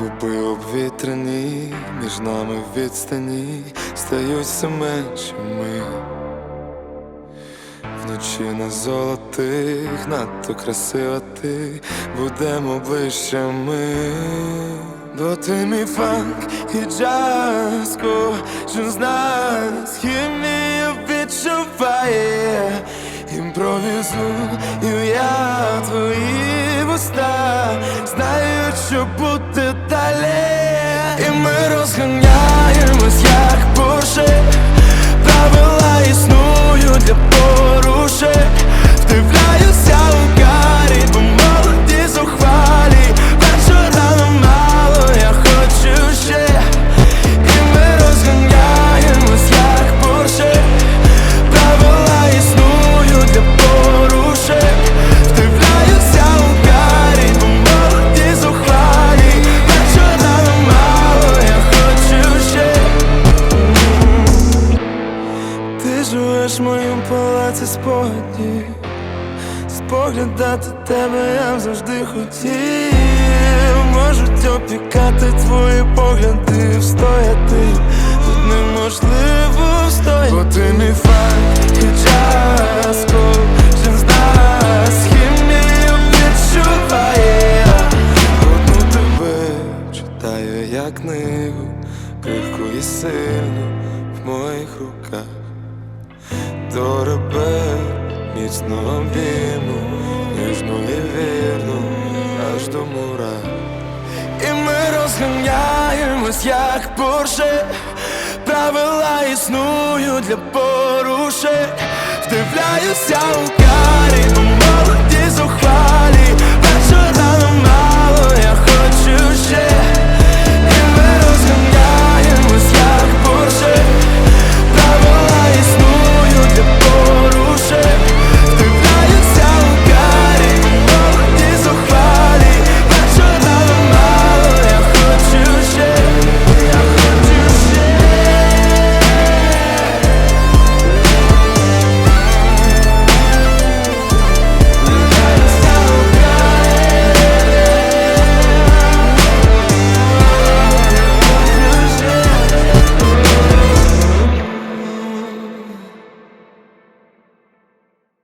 Губи обвітряні, між нами відстані стають все меншими. Вночі на золотих, надто красива ти, будемо ближчими. Бо ти мій фанк і джаз, кожен з нас хімію відчуває, імпровізую я твої вуста, знаю, що бути далі, і ми розганяємось, як Порше Правила існують для порушень в моєму палаці спогадів Споглядати тебе я завжди хотів. Можуть опікати твої погляди встояти. Тут неможливо встояти. Бо ти мій фан і час Кожен з хімію відчуває. Одну тебе читаю як книгу Крихку і сильну в моїх руках до ребер міцно обійму, ніжно і вірно, аж до мура. І ми розганяємось, як Порше Правила існують для порушень Вдивляюся у карі,